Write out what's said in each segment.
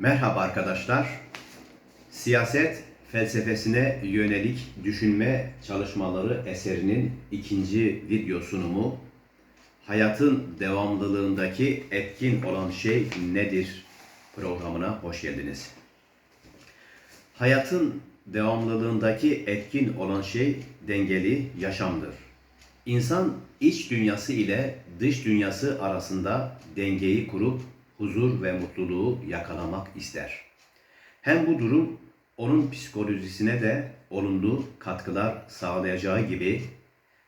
Merhaba arkadaşlar. Siyaset felsefesine yönelik düşünme çalışmaları eserinin ikinci video sunumu Hayatın devamlılığındaki etkin olan şey nedir programına hoş geldiniz. Hayatın devamlılığındaki etkin olan şey dengeli yaşamdır. İnsan iç dünyası ile dış dünyası arasında dengeyi kurup huzur ve mutluluğu yakalamak ister. Hem bu durum onun psikolojisine de olumlu katkılar sağlayacağı gibi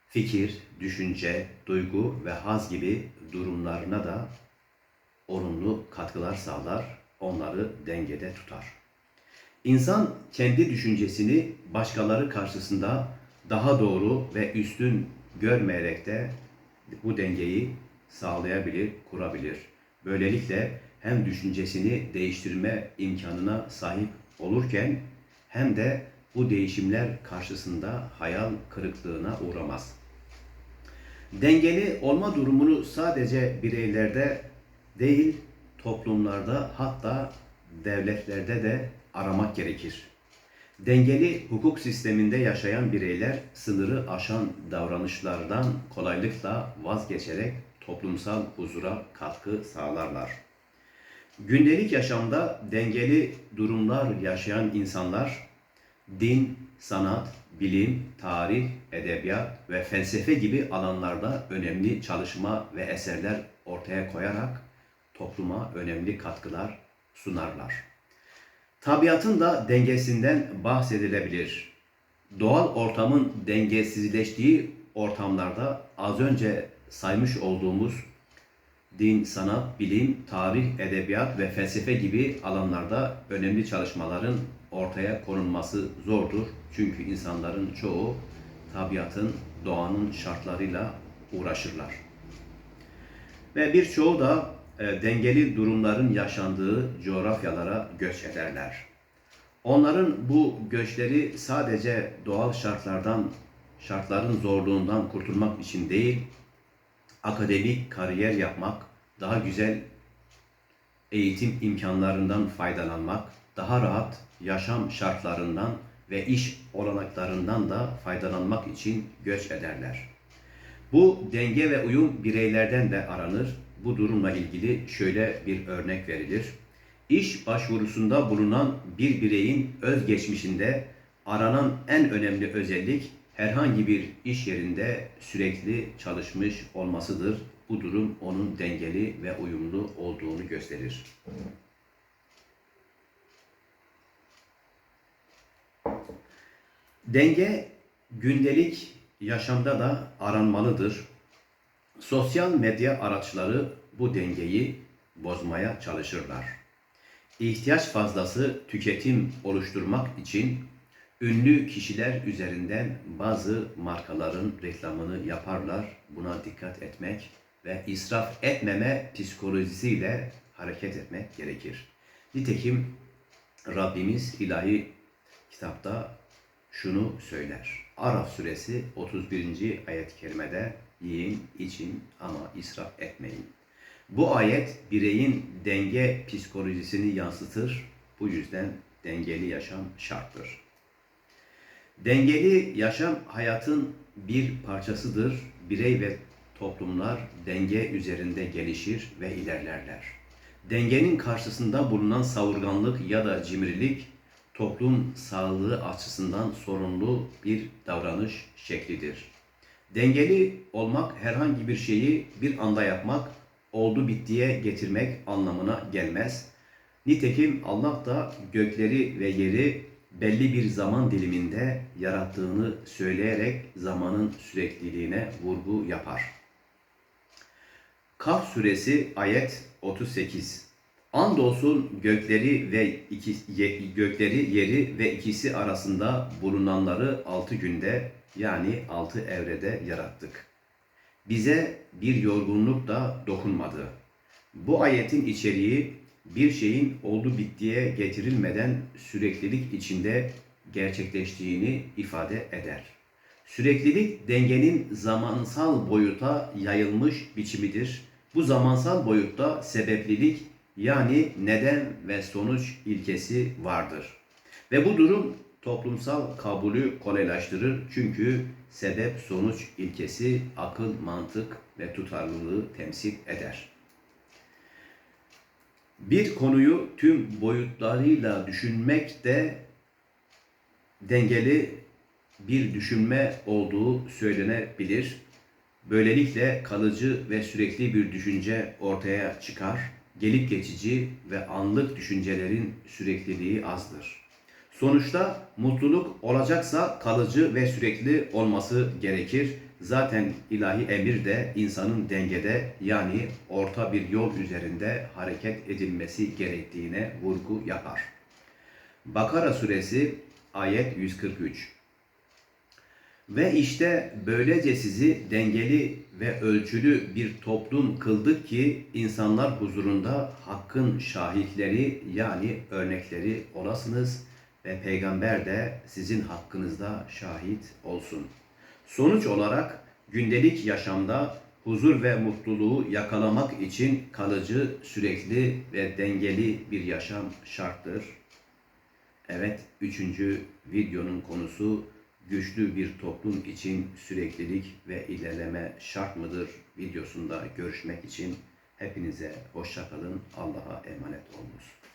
fikir, düşünce, duygu ve haz gibi durumlarına da olumlu katkılar sağlar, onları dengede tutar. İnsan kendi düşüncesini başkaları karşısında daha doğru ve üstün görmeyerek de bu dengeyi sağlayabilir, kurabilir. Böylelikle hem düşüncesini değiştirme imkanına sahip olurken hem de bu değişimler karşısında hayal kırıklığına uğramaz. Dengeli olma durumunu sadece bireylerde değil, toplumlarda hatta devletlerde de aramak gerekir. Dengeli hukuk sisteminde yaşayan bireyler sınırı aşan davranışlardan kolaylıkla vazgeçerek toplumsal huzura katkı sağlarlar. Gündelik yaşamda dengeli durumlar yaşayan insanlar din, sanat, bilim, tarih, edebiyat ve felsefe gibi alanlarda önemli çalışma ve eserler ortaya koyarak topluma önemli katkılar sunarlar. Tabiatın da dengesinden bahsedilebilir. Doğal ortamın dengesizleştiği ortamlarda az önce saymış olduğumuz din, sanat, bilim, tarih, edebiyat ve felsefe gibi alanlarda önemli çalışmaların ortaya konulması zordur. Çünkü insanların çoğu tabiatın, doğanın şartlarıyla uğraşırlar. Ve birçoğu da e, dengeli durumların yaşandığı coğrafyalara göç ederler. Onların bu göçleri sadece doğal şartlardan, şartların zorluğundan kurtulmak için değil, akademik kariyer yapmak, daha güzel eğitim imkanlarından faydalanmak, daha rahat yaşam şartlarından ve iş olanaklarından da faydalanmak için göç ederler. Bu denge ve uyum bireylerden de aranır. Bu durumla ilgili şöyle bir örnek verilir. İş başvurusunda bulunan bir bireyin özgeçmişinde aranan en önemli özellik herhangi bir iş yerinde sürekli çalışmış olmasıdır. Bu durum onun dengeli ve uyumlu olduğunu gösterir. Denge gündelik yaşamda da aranmalıdır. Sosyal medya araçları bu dengeyi bozmaya çalışırlar. İhtiyaç fazlası tüketim oluşturmak için ünlü kişiler üzerinden bazı markaların reklamını yaparlar. Buna dikkat etmek ve israf etmeme psikolojisiyle hareket etmek gerekir. Nitekim Rabbimiz ilahi kitapta şunu söyler. Araf suresi 31. ayet-i kerimede yiyin, için ama israf etmeyin. Bu ayet bireyin denge psikolojisini yansıtır. Bu yüzden dengeli yaşam şarttır. Dengeli yaşam hayatın bir parçasıdır. Birey ve toplumlar denge üzerinde gelişir ve ilerlerler. Dengenin karşısında bulunan savurganlık ya da cimrilik toplum sağlığı açısından sorunlu bir davranış şeklidir. Dengeli olmak herhangi bir şeyi bir anda yapmak, oldu bittiye getirmek anlamına gelmez. Nitekim Allah da gökleri ve yeri belli bir zaman diliminde yarattığını söyleyerek zamanın sürekliliğine vurgu yapar. Kaf suresi ayet 38 Andolsun gökleri ve iki, ye, gökleri yeri ve ikisi arasında bulunanları altı günde yani altı evrede yarattık. Bize bir yorgunluk da dokunmadı. Bu ayetin içeriği bir şeyin oldu bittiye getirilmeden süreklilik içinde gerçekleştiğini ifade eder. Süreklilik dengenin zamansal boyuta yayılmış biçimidir. Bu zamansal boyutta sebeplilik Yani neden ve sonuç ilkesi vardır. Ve bu durum toplumsal kabulü kolaylaştırır çünkü sebep sonuç ilkesi akıl, mantık ve tutarlılığı temsil eder. Bir konuyu tüm boyutlarıyla düşünmek de dengeli bir düşünme olduğu söylenebilir. Böylelikle kalıcı ve sürekli bir düşünce ortaya çıkar. Gelip geçici ve anlık düşüncelerin sürekliliği azdır. Sonuçta mutluluk olacaksa kalıcı ve sürekli olması gerekir. Zaten ilahi emir de insanın dengede yani orta bir yol üzerinde hareket edilmesi gerektiğine vurgu yapar. Bakara suresi ayet 143 Ve işte böylece sizi dengeli ve ölçülü bir toplum kıldık ki insanlar huzurunda hakkın şahitleri yani örnekleri olasınız ve peygamber de sizin hakkınızda şahit olsun. Sonuç olarak gündelik yaşamda huzur ve mutluluğu yakalamak için kalıcı, sürekli ve dengeli bir yaşam şarttır. Evet, üçüncü videonun konusu güçlü bir toplum için süreklilik ve ilerleme şart mıdır videosunda görüşmek için hepinize hoşça kalın. Allah'a emanet olunuz.